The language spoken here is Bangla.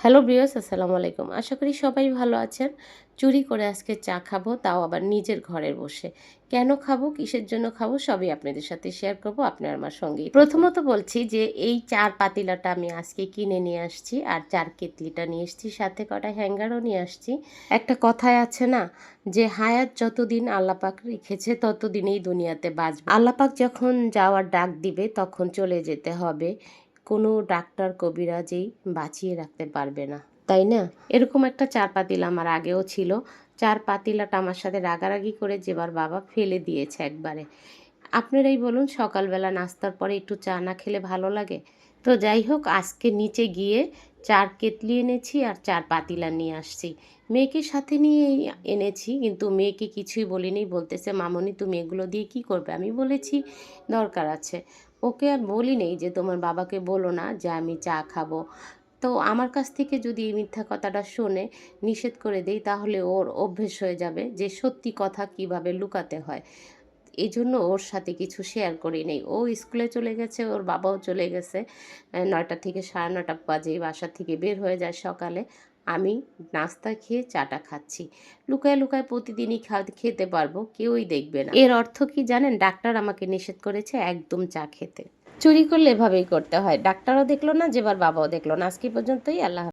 হ্যালো ব্রিয়াস আসসালামু আলাইকুম। আশা করি সবাই ভালো আছেন। চুরি করে আজকে চা খাব, তাও আবার নিজের ঘরে বসে। কেন খাব, কিসের জন্য খাব, সবই আপনাদের সাথে শেয়ার করব। আপনার আমার সঙ্গেই প্রথমত বলছি যে, এই চার পাতিলাটা আমি আজকে কিনে নিয়ে আসছি আর চার কেতলিটা নিয়ে এসছি, সাথে কটা হ্যাঙ্গারও নিয়ে আসছি। একটা কথায় আছে না যে, হায়াত যতদিন আল্লাপাক রেখেছে, ততদিনেই দুনিয়াতে বাঁচবে। আল্লাপাক যখন যাওয়ার ডাক দিবে, তখন চলে যেতে হবে। কোনো ডাক্তার কবিরাজেই বাঁচিয়ে রাখতে পারবে না, তাই না? এরকম একটা চার পাতিলা আমার আগেও ছিল। চার পাতিলাটা আমার সাথে রাগারাগি করে যেবার বাবা ফেলে দিয়েছে একবারে। আপনারাই বলুন, সকালবেলা নাস্তার পরে একটু চা না খেলে ভালো লাগে? তো যাই হোক, আজকে নিচে গিয়ে চার কেতলি এনেছি আর চার পাতিলা নিয়ে আসছি। মেয়েকে সাথে নিয়ে এনেছি, কিন্তু মেয়েকে কিছুই বলিনি। বলতেছে, মামনি, তুমি এগুলো দিয়ে কি করবে? আমি বলেছি, দরকার আছে। ওকে আর বলি নেই যে, তোমার বাবাকে বলো না যে, আমি চা খাব। তো আমার কাছ থেকে যদি এই মিথ্যা কথাটা শুনে, নিষেধ করে দেই, তাহলে ওর অভ্যেস হয়ে যাবে যে, সত্যি কথা কীভাবে লুকাতে হয়। এই জন্য ওর সাথে কিছু শেয়ার করি নেই। ও স্কুলে চলে গেছে, ওর বাবাও চলে গেছে। নয়টা থেকে সাড়ে নটা বাজে, বাসা থেকে বের হয়ে যায় সকালে। আমি নাস্তা খেয়ে চাটা খাচ্ছি। লুকায় লুকায় প্রতিদিনই খেতে পারব, কেউই দেখবে না। এর অর্থ কি জানেন? ডাক্তার আমাকে নিষেধ করেছে একদম চা খেতে। চুরি করলে এভাবেই করতে হয়। ডাক্তারও দেখল না, যেবার বাবাও দেখল না। আজকে পর্যন্তই, আল্লাহ।